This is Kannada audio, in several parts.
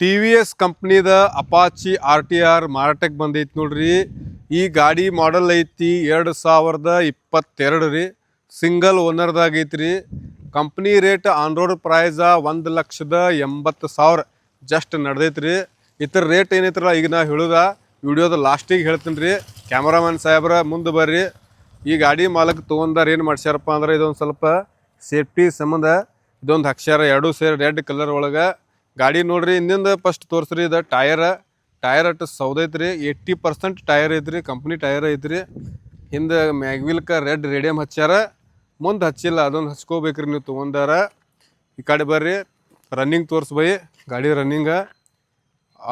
ಟಿ ವಿ ಎಸ್ ಕಂಪ್ನಿದ ಅಪಾಚಿ ಆರ್ ಟಿ ಆರ್ ಮಾರಾಟಕ್ಕೆ ಬಂದೈತಿ ನೋಡ್ರಿ. ಈ ಗಾಡಿ ಮಾಡೆಲ್ ಐತಿ ಎರಡು ಸಾವಿರದ ಇಪ್ಪತ್ತೆರಡು ರೀ ಸಿಂಗಲ್ ಓನರ್ದಾಗ ಐತ್ರಿ company rate on road price ಒಂದು ಲಕ್ಷದ ಎಂಬತ್ತು ಸಾವಿರ ಜಸ್ಟ್ ನಡೆದೈತ್ರಿ. ಇತರ ರೇಟ್ ಏನೈತ್ರಲ್ಲ ಈಗ ನಾ ಹೇಳುದ ವಿಡಿಯೋದ ಲಾಸ್ಟಿಗೆ ಹೇಳ್ತೀನಿ ರೀ ಕ್ಯಾಮ್ರಾಮನ್ ಸಾಹೇಬ್ರ ಮುಂದೆ ಬರ್ರಿ. ಈ ಗಾಡಿ ಮಾಲಕ್ ತೊಗೊಂಡಾರ ಏನು ಮಾಡ್ಸ್ಯಾರಪ್ಪ ಅಂದ್ರೆ ಇದೊಂದು ಸ್ವಲ್ಪ ಸೇಫ್ಟಿ ಸಂಬಂಧ, ಇದೊಂದು ಅಕ್ಷರ ಎರಡು ಸೇರಿ ರೆಡ್ ಕಲರ್ ಒಳಗೆ ಗಾಡಿ ನೋಡ್ರಿ, ಹಿಂದಿಂದ ಫಸ್ಟ್ ತೋರಿಸ್ರಿ ಇದು ಟೈರ್. ಟಯರ್ ಅಟ್ಟು ಸೌದೈತ್ರಿ ಏಯ್ಟಿ ಪರ್ಸೆಂಟ್ ಟಯರ್ ಐತ್ರಿ ಕಂಪ್ನಿ ಟಯರ್ ಐತ್ರಿ. ಹಿಂದೆ ಮ್ಯಾಗ್ವಿಲ್ಕ ರೆಡ್ ರೇಡಿಯಮ್ ಹಚ್ಚಾರ ಮುಂದೆ ಹಚ್ಚಿಲ್ಲ, ಅದೊಂದು ಹಚ್ಕೋಬೇಕ್ರಿ ನೀವು ತೊಗೊಂಡಾರ. ಈ ಕಡೆ ಬರ್ರಿ ರನ್ನಿಂಗ್ ತೋರಿಸ್ಬೈ, ಗಾಡಿ ರನ್ನಿಂಗ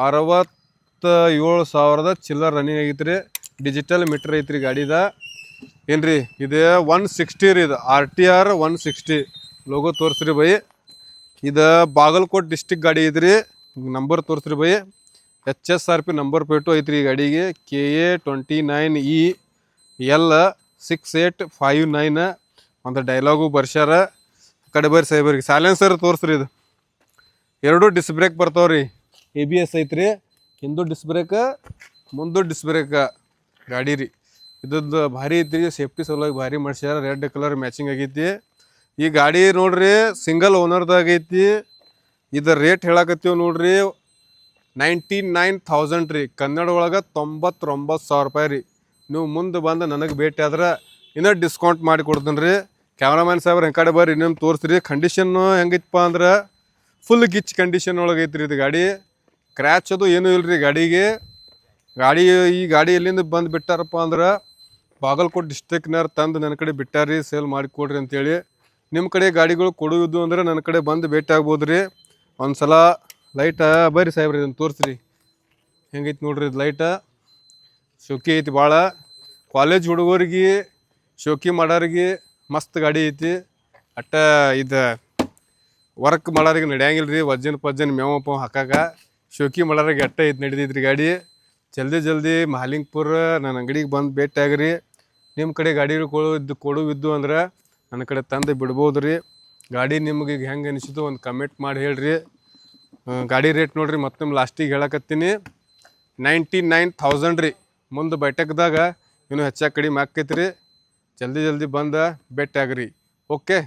ಅರವತ್ತ ಏಳು ಸಾವಿರದ ಚಿಲ್ಲರ್ ರನ್ನಿಂಗ್ ಆಗೈತ್ರಿ. ಡಿಜಿಟಲ್ ಮೀಟ್ರ್ ಐತ್ರಿ ಗಾಡಿದ. ಏನ್ರಿ, ಇದು ಒನ್ ಸಿಕ್ಸ್ಟಿ ರೀ ಇದು R T R one sixty logo ತೋರಿಸ್ರಿ ಬೈ. ಇದು ಬಾಗಲಕೋಟ್ ಡಿಸ್ಟಿಕ್ ಗಾಡಿ ಐತ್ರಿ. ನಂಬರ್ ತೋರಿಸ್ರಿ by. H S R P number plate ಐತ್ರಿ ಈ ಗಾಡಿಗೆ. K A twenty nine E L six eight five nine ಒಂದು ಡೈಲಾಗು ಬರ್ಸ್ಯಾರ. ಕಡೆ ಬರ್ರಿ ಸೈಬರ್ಗೆ ಸೈಲೆನ್ಸರ್ ತೋರಿಸ್ರಿ ಇದು. ಎರಡು ಡಿಸ್ ಬ್ರೇಕ್ ಬರ್ತಾವ್ರಿ. ಎ ಬಿ ಎಸ್ ಐತ್ರಿ. ಹಿಂದೂ ಡಿಸ್ ಬ್ರೇಕ ಮುಂದು ಡಿಸ್ ಬ್ರೇಕ ಗಾಡಿ ರೀ. ಇದೊಂದು ಭಾರಿ ಐತ್ರಿ. ಸೇಫ್ಟಿ ಸಲುವಾಗಿ ಭಾರಿ ಮಾಡ್ಸ್ಯಾರ. ರೆಡ್ ಕಲರ್ ಮ್ಯಾಚಿಂಗ್ ಆಗೈತಿ. ಈ ಗಾಡಿ ನೋಡ್ರಿ ಸಿಂಗಲ್ ಓನರ್ದಾಗ ಐತಿ. ಇದ್ರ ರೇಟ್ ಹೇಳಕತ್ತೀವಿ ನೋಡ್ರಿ. ನೈಂಟಿ ನೈನ್ ಥೌಸಂಡ್ ರೀ. ಕನ್ನಡ ಒಳಗೆ ತೊಂಬತ್ತೊಂಬತ್ತು ಸಾವಿರ ರೂಪಾಯಿ ರೀ. ನೀವು ಮುಂದೆ ಬಂದು ನನಗೆ ಭೇಟಿ ಆದ್ರೆ ಇನ್ನೂ ಡಿಸ್ಕೌಂಟ್ ಮಾಡಿ ಕೊಡ್ತೀನಿ ರೀ. ಕ್ಯಾಮ್ರಾಮ್ಯಾನ್ ಸಾಹೇಬ್ರ ಹೆಂಗೆ ಕಡೆ ಬರ್ರಿ ಇನ್ನೊಂದು ತೋರಿಸ್ರಿ. ಕಂಡೀಷನ್ನು ಹೆಂಗಿತ್ತಪ್ಪ ಅಂದ್ರೆ ಫುಲ್ ಗಿಚ್ ಕಂಡೀಷನ್ ಒಳಗೆ ಐತ್ರಿ ಇದು ಗಾಡಿ. ಕ್ರ್ಯಾಚ್ ಅದು ಏನೂ ಇಲ್ಲ ರೀ ಗಾಡಿಗೆ. ಗಾಡಿ ಈ ಗಾಡಿ ಎಲ್ಲಿಂದ ಬಂದು ಬಿಟ್ಟಾರಪ್ಪ ಅಂದ್ರೆ ಬಾಗಲಕೋಟೆ ಡಿಸ್ಟ್ರಿಕ್ನವ್ರು ತಂದು ನನ್ನ ಕಡೆ ಬಿಟ್ಟಾರಿ ಸೇಲ್ ಮಾಡಿ ಕೊಡ್ರಿ ಅಂತೇಳಿ. ನಿಮ್ಮ ಕಡೆ ಗಾಡಿಗಳು ಕೊಡುವುದು ಅಂದ್ರೆ ನನ್ನ ಕಡೆ ಬಂದು ಭೇಟಿ ಆಗ್ಬೋದು ರೀ ಒಂದು ಸಲ ಲೈಟ ಬರ್ರಿ ಸಾಹೇಬ್ರಿ ಇದನ್ನು ತೋರಿಸ್ರಿ. ಹೆಂಗೈತಿ ನೋಡ್ರಿ ಇದು ಲೈಟ ಶೋಕಿ ಐತಿ ಭಾಳ ಕಾಲೇಜ್ ಹುಡುಗರಿಗೆ, ಶೋಕಿ ಮಾಡೋರಿಗೆ ಮಸ್ತ್ ಗಾಡಿ ಐತಿ. ಅಟ್ಟ ಇದು ವರ್ಕ್ ಮಾಡೋರಿಗೆ ನಡೆಯಂಗಿಲ್ಲ ರೀ ವಜ್ಜನ್ ಪಜ್ಜನ್ ಮೇವ ಪವ್ ಹಾಕಾಕ. ಶೋಕಿ ಮಾಡೋರಿಗೆ ಅಟ್ಟ ಐತಿ ನಡೆದೈತ್ರಿ ಗಾಡಿ. ಜಲ್ದಿ ಜಲ್ದಿ ಮಹಾಲಿಂಗ್ಪುರ ನನ್ನ ಅಂಗಡಿಗೆ ಬಂದು ಭೇಟಿ ಆಗ್ರಿ. ನಿಮ್ಮ ಕಡೆ ಗಾಡಿಗಳು ಕೊಡು ಇದ್ದು ಕೊಡುವಿದ್ದು ಅಂದ್ರೆ ನನ್ನ ಕಡೆ ತಂದು ಬಿಡ್ಬೋದು ರೀ ಗಾಡಿ ನಿಮ್ಗೆ ಈಗ ಹೆಂಗೆ ಅನಿಸಿತು ಒಂದು ಕಮೆಂಟ್ ಮಾಡಿ ಹೇಳ್ರಿ. ಗಾಡಿ ರೇಟ್ ನೋಡ್ರಿ, ಮತ್ತೆ ಲಾಸ್ಟಿಗೆ ಹೇಳಕತ್ತೀನಿ. ನೈಂಟಿ ನೈನ್ ಥೌಸಂಡ್ ರೀ. ಮುಂದೆ ಬೈಟಕ್ದಾಗ ಇನ್ನೂ ಹೆಚ್ಚಾಗಿ ಕಡಿಮೆ ಆಕೈತಿ ರೀ ಜಲ್ದಿ ಜಲ್ದಿ ಬಂದು ಭೇಟಿ ಆಗ್ರಿ. ಓಕೆ